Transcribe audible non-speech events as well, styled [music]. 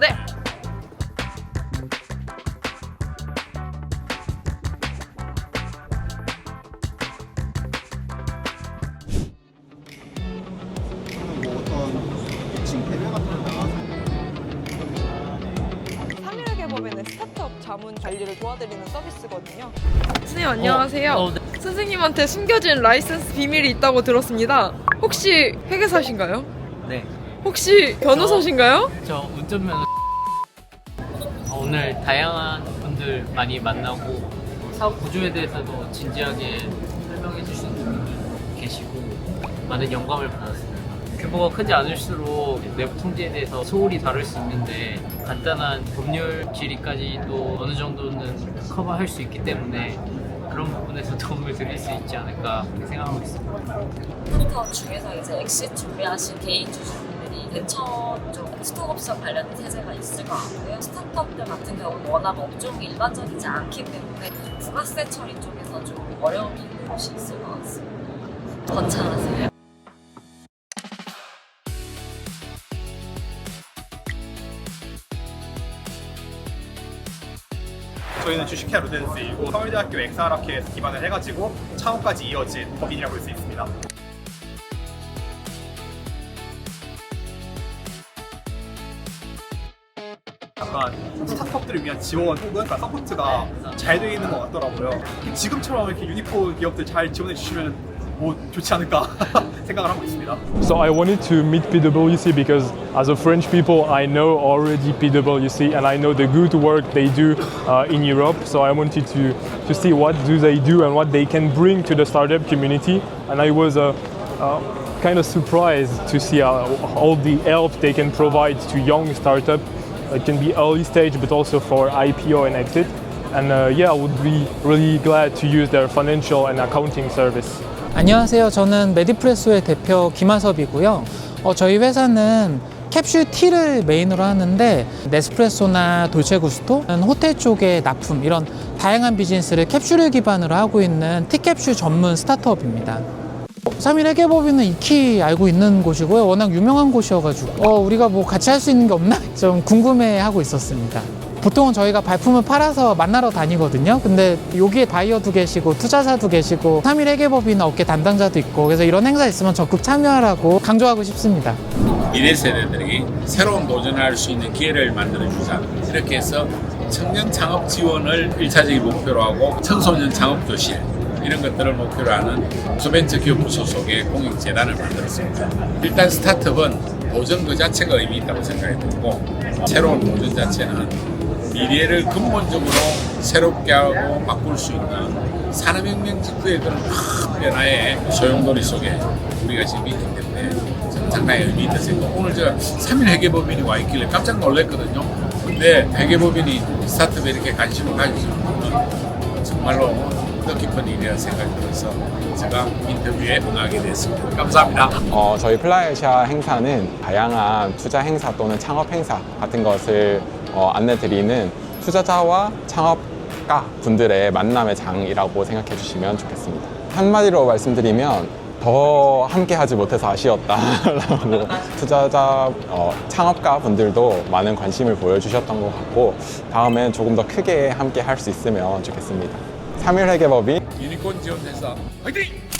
네. 뭐 어떤 같은 거 나가서 3일 개법에는 스타트업 자문 관리를 도와드리는 서비스거든요. 선생님 안녕하세요. 어, 네. 선생님한테 숨겨진 라이센스 비밀이 있다고 들었습니다. 혹시 회계사신가요? 네, 혹시 변호사신가요? 저 운전면허 어, 오늘 다양한 분들 많이 만나고 사업 구조에 대해서도 진지하게 설명해 주시는 분들 계시고 많은 영감을 받았습니다. 규모가 크지 않을수록 내부 통제에 대해서 소홀히 다룰 수 있는데 간단한 법률 질의까지도 어느 정도는 커버할 수 있기 때문에 그런 부분에서 [laughs] 도움을 드릴 수 있지 않을까 생각하고 있습니다. 스타트업 중에서 이제 엑시 준비하신 개인 주주 분들이 대처 쪽 스톡옵션 관련된 세제가 있을 것 같고요. 스타트업들 같은 경우는 워낙 업종이 일반적이지 않기 때문에 부가세 처리 쪽에서 좀 어려움이 있는 곳이 있을 것 같습니다. 거창하세요? 저희는 주식회사 루덴스이고 서울대학교 엑사학회에서 기반을 해가지고 창업까지 이어진 법인이라고 볼 수 있습니다. 약간 스타트업들을 위한 지원 혹은 약간 서포트가 잘 되어 있는 것 같더라고요. 지금처럼 이렇게 유니콘 기업들 잘 지원해 주시면 뭐 좋지 않을까 [laughs] 생각을 하고 있습니다. So I wanted to meet PwC because as a French people, I know already PwC and I know the good work they do uh, in Europe. So I wanted to, to see what do they do and what they can bring to the startup community. And I was uh, uh, kind of surprised to see uh, all the help they can provide to young startup. It can be early stage, but also for IPO and exit. And uh, yeah, I would be really glad to use their financial and accounting service. 안녕하세요. 저는 메디프레소의 대표 김하섭이고요. 어, 저희 회사는 캡슐 티를 메인으로 하는데 네스프레소나 돌체구스토, 호텔 쪽의 납품 이런 다양한 비즈니스를 캡슐을 기반으로 하고 있는 티캡슐 전문 스타트업입니다. 3일 회계법인은 익히 알고 있는 곳이고요. 워낙 유명한 곳이어가지고 어, 우리가 뭐 같이 할 수 있는 게 없나 [laughs] 좀 궁금해하고 있었습니다. 보통은 저희가 발품을 팔아서 만나러 다니거든요. 근데 여기에 바이어도 계시고 투자자도 계시고 3일 회계법인 업계 담당자도 있고 그래서 이런 행사 있으면 적극 참여하라고 강조하고 싶습니다. 미래 세대들이 새로운 도전을 할 수 있는 기회를 만들어 주자. 이렇게 해서 청년 창업 지원을 일차적인 목표로 하고 청소년 창업 교실 이런 것들을 목표로 하는 소벤처 기업부 소속의 공익 재단을 만들었습니다. 일단 스타트업은 도전 그 자체가 의미 있다고 생각이 들고 새로운 도전 자체는 미래를 근본적으로 새롭게 하고 바꿀 수 있는 산업혁명 직후에 그런 큰 변화의 소용돌이 속에 우리가 지금 있기 때문에 상당히 의미 있다 생각. 오늘 제가 3일 회계법인이 와 있길래 깜짝 놀랐거든요. 근데 회계법인이 스타트업에 이렇게 관심을 가지시는 정말로 뜻 깊은 일이라 생각이 들어서 제가 인터뷰에 응하게 됐습니다. 감사합니다. 어, 저희 플라이아시아 행사는 다양한 투자 행사 또는 창업 행사 같은 것을 어, 안내 드리는 투자자와 창업가 분들의 만남의 장이라고 생각해 주시면 좋겠습니다. 한마디로 말씀드리면 더 함께 하지 못해서 아쉬웠다라고 [laughs] 투자자 어, 창업가 분들도 많은 관심을 보여주셨던 것 같고 다음엔 조금 더 크게 함께 할 수 있으면 좋겠습니다. 3일 회계법인 유니콘 지원 회사 화이팅!